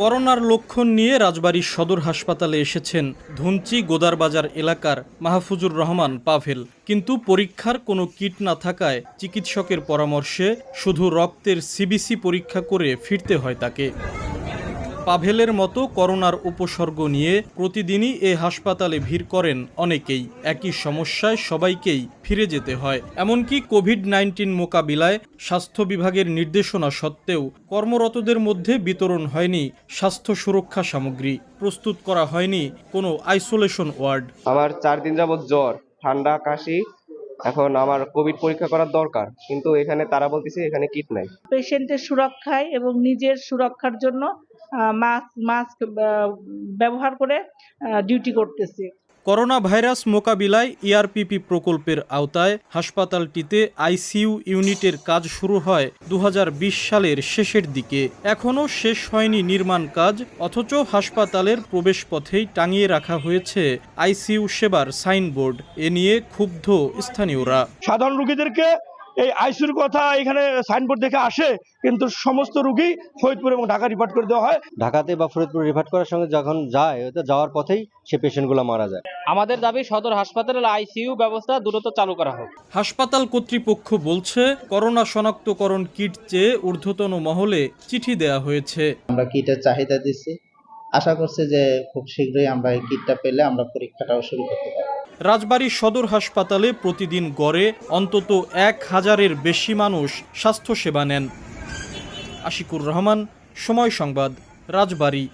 করোনার লক্ষণ নিয়ে রাজবাড়ীর সদর হাসপাতালে এসেছেন ধুনচি গোদারবাজার এলাকার মাহফুজুর রহমান পাভেল। কিন্তু পরীক্ষার কোনো কিট না থাকায় চিকিৎসকের পরামর্শে শুধু রক্তের সিবিসি পরীক্ষা করে ফিরতে হয় তাকে। পাভেলের মতো করোনার উপসর্গ নিয়ে প্রতিদিনই এ হাসপাতালে ভিড় করেন অনেকেই। একই সমস্যায় সবাইকেই ফিরে যেতে হয়। এমনকি কোভিড নাইন্টিন মোকাবিলায় স্বাস্থ্য বিভাগের নির্দেশনা সত্ত্বেও কর্মরতদের মধ্যে বিতরণ হয়নি স্বাস্থ্য সুরক্ষা সামগ্রী। প্রস্তুত করা হয়নি কোনো আইসোলেশন ওয়ার্ড। আমার চার দিন যাবত জ্বর ঠান্ডা কাশি এখন আমার কোভিড পরীক্ষা করার দরকার। কিন্তু এখানে তারা বলতেছে এখানে কিট নাই। পেশেন্টের সুরক্ষায় এবং নিজের সুরক্ষার জন্য মাস্ক মাস্ক ব্যবহার করে ডিউটি করতেছি। করোনা ভাইরাস মোকাবিলায় ইআরপিপি প্রকল্পের আওতায় হাসপাতালটিতে আইসিইউ ইউনিটের কাজ শুরু হয় দুহাজার বিশ সালের শেষের দিকে। এখনও শেষ হয়নি নির্মাণ কাজ অথচ হাসপাতালের প্রবেশপথেই টাঙিয়ে রাখা হয়েছে আইসিইউ সেবার সাইনবোর্ড। এ নিয়ে ক্ষুব্ধ স্থানীয়রা। সাধারণ রুগীদেরকে এই আইসিউর কথা এখানে সাইনবোর্ড দেখে আসে কিন্তু সমস্ত রুগী ফরিদপুর এবং ঢাকা রিপোর্ট করে দেওয়া হয়। ঢাকাতে বা ফরিদপুর রিভার্ট করার সঙ্গে যখন যায় যাওয়ার পথেই সে পেশেন্টগুলো মারা যায়। আমাদের দাবি সদর হাসপাতালের আইসিইউ ব্যবস্থা দ্রুত চালু করা হোক। হাসপাতাল কর্তৃপক্ষ বলছে করোনা শনাক্তকরণ কিট চেয়ে ঊর্ধ্বতন মহলে চিঠি দেয়া হয়েছে। আমরা কিটের চাহিদা দিচ্ছি। আশা করছে যে খুব শীঘ্রই আমরা এই কিটটা পেলে আমরা পরীক্ষাটাও শুরু করতে পারব। রাজবাড়ী সদর হাসপাতালে প্রতিদিন গড়ে অন্তত এক হাজারের বেশি মানুষ স্বাস্থ্যসেবা নেন। আশিকুর রহমান, সময় সংবাদ, রাজবাড়ী।